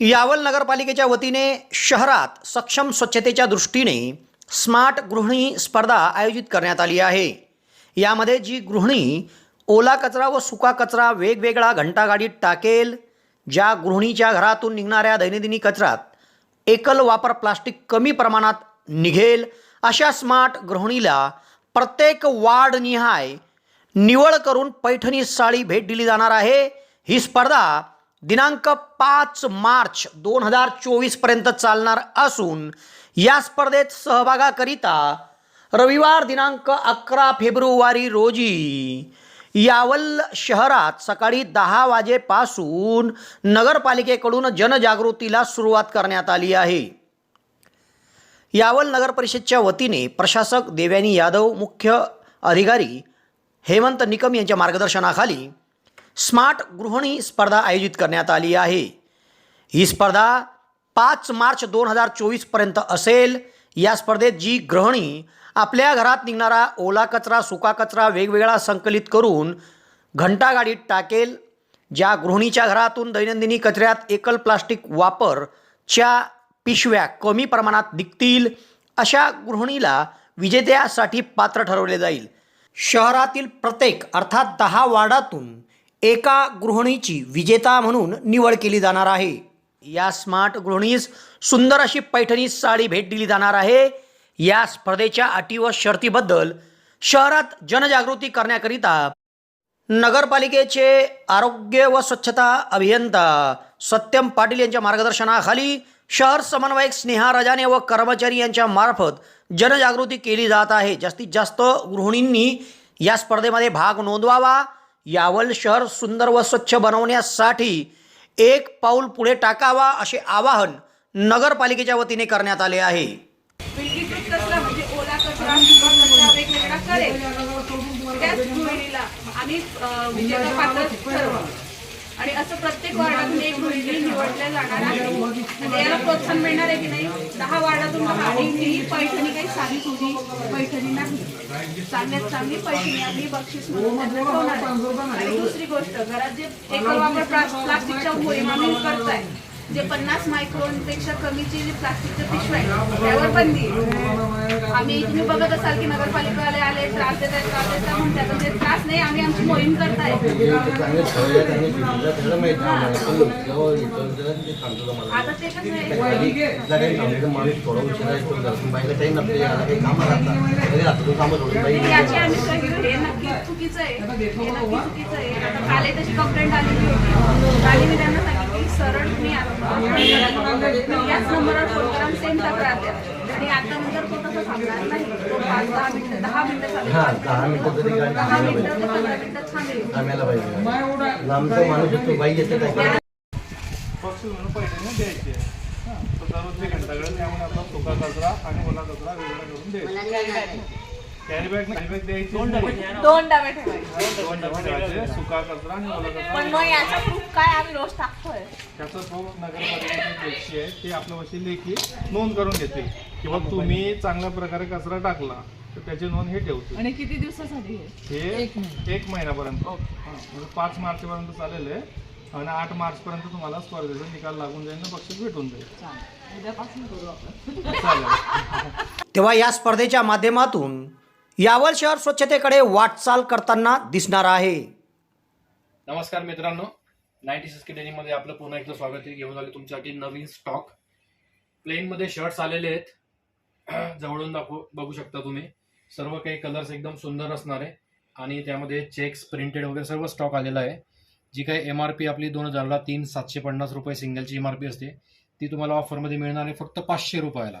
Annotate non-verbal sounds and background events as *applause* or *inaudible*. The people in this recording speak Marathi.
यावल नगरपालिकेच्या वतीने शहरात सक्षम स्वच्छतेच्या दृष्टीने स्मार्ट गृहिणी स्पर्धा आयोजित करण्यात आली आहे. यामध्ये जी गृहिणी ओला कचरा व सुका कचरा वेगवेगळा घंटागाडीत टाकेल ज्या गृहिणीच्या घरातून निघणाऱ्या दैनंदिनी कचऱ्यात एकल वापर प्लास्टिक कमी प्रमाणात निघेल अशा स्मार्ट गृहिणीला प्रत्येक वार्डनिहाय निवड करून पैठणी साडी भेट दिली जाणार आहे. ही स्पर्धा दिनांक पाच मार्च दोन हजार चोवीसपर्यंत चालणार असून या स्पर्धेत सहभागाकरिता रविवार दिनांक अकरा फेब्रुवारी रोजी यावल शहरात सकाळी दहा वाजेपासून नगरपालिकेकडून जनजागृतीला सुरुवात करण्यात आली आहे. यावल नगर परिषदच्या वतीने प्रशासक देवयानी यादव मुख्य अधिकारी हेमंत निकम यांच्या मार्गदर्शनाखाली स्मार्ट गृहिणी स्पर्धा आयोजित करण्यात आली आहे. ही स्पर्धा पाच मार्च दोन हजार चोवीसपर्यंत असेल. या स्पर्धेत जी गृहिणी आपल्या घरात निघणारा ओला कचरा सुका कचरा वेगवेगळा संकलित करून घंटागाडीत टाकेल. ज्या गृहिणीच्या घरातून दैनंदिनी कचऱ्यात एकल प्लास्टिक वापरच्या पिशव्या कमी प्रमाणात निघतील अशा गृहिणीला विजेत्यासाठी पात्र ठरवले जाईल. शहरातील प्रत्येक अर्थात दहा वार्डातून एका गृहिणीची विजेता म्हणून निवड केली जाणार आहे. या स्मार्ट गृहिणीस सुंदर अशी पैठणी साडी भेट दिली जाणार आहे. या स्पर्धेच्या अटी व शर्तीबद्दल शहरात जनजागृती करण्याकरिता नगरपालिकेचे आरोग्य व स्वच्छता अभियंता सत्यम पाटील यांच्या मार्गदर्शनाखाली शहर समन्वयक स्नेहा रजाने व कर्मचारी यांच्या मार्फत जनजागृती केली जात आहे. जास्तीत जास्त गृहिणींनी या स्पर्धेमध्ये भाग नोंदवावा. यावल शहर सुंदर व स्वच्छ बनवण्यासाठी एक पाऊल पुढे टाकावा असे आवाहन नगरपालिकेच्या वतीने करण्यात आले आहे. आणि असं प्रत्येक वार्डातून एक जाणार म्हणजे याला प्रोत्साहन मिळणार आहे की नाही? दहा वार्डातून दहा. आणि ही पैठणी काही साधी सुधी पैठणी नाही. चांगल्यात चांगली पैठणी आम्ही बक्षीस आणि दुसरी गोष्ट घरात जे एकल वापर प्लास्टिकच्या मोहिमा करताय जे पन्नास मायक्रोनपेक्षा कमीची जी प्लास्टिकच्या पिशव्या आहेत त्यावर बंदी आम्ही तुम्ही बघत असाल की नगरपालिकावाले आले त्रास देत आहेत त्रास देत आहेत म्हणतात पण म्हणजे त्रास नाही आम्ही आमची मोहीम करताय. आता ते कसं आहे? याची आम्ही हे नक्की चुकीचं आहे. हे नक्की चुकीचं आहे. आता काल त्याची कंप्लेंट आलेली होती. काल मी त्यांना सांगितली सरळ तुम्ही आता तुम्ही याच नंबरवर फोन करा सेम तक्रार द्या आणि आता नंतर तो तसं थांबणार नाही तो पाच दहा मिनिटं दहा मिनिटं हा दहा मिनिटं तरी गाडी दहा मिनिटं ते पंधरा मिनिटं थांबेल थांबायला पाहिजे लांबचा माणूस येतो बाई येते काय बक्षीस म्हणून तर दररोज ते घंटाकडे त्यामुळे आपला सुका कचरा आणि ओला कचरा वेगळा करून द्यायचा कॅरी बॅग कॅरी बॅग द्यायची नाही. दोन डबे ठेवायचे. दोन डबे ठेवायचे सुका कचरा आणि ओला पण कचरा मग याचा प्रूफ काय आम्ही रोज टाकतोय? त्याचा तो नगरपालिकेची आहे ते आपल्यापाशी लेखी नोंद करून घेते. किंवा तुम्ही चांगल्या प्रकारे कचरा टाकला तर त्याची नोंद हे ठेवते. आणि किती दिवसासाठी हे एक महिन्यापर्यंत. हां, म्हणजे पाच मार्चपर्यंत चालेल आहे आणि आठ मार्चपर्यंत तुम्हाला स्पर्धेचा निकाल लागून जाईल ना बक्षीस भेटून जाईल. उद्यापासून करू आपण. चालेल. *laughs* तेव्हा या स्पर्धेच्या माध्यमातून यावल शहर स्वच्छतेकडे वाटचाल करताना दिसणार आहे. नमस्कार मित्रांनो. नाईन्टी सिक्स डेनीमध्ये आपलं पुन्हा एकदा स्वागत आहे. घेऊन आले तुमच्यासाठी नवीन स्टॉक प्लेनमध्ये शर्ट्स आलेले आहेत. *clears throat* जवळून दाखवू बघू शकता तुम्ही. सर्व काही कलर्स एकदम सुंदर असणार आहे. आणि त्यामध्ये चेक्स प्रिंटेड वगैरे सर्व स्टॉक आलेला आहे. जी काही एम आर पी आपली दोन हजारला तीन सातशे पन्नास रुपये सिंगलची एम आर पी असते. ती तुम्हाला ऑफरमध्ये मिळणार आहे फक्त पाचशे रुपयाला.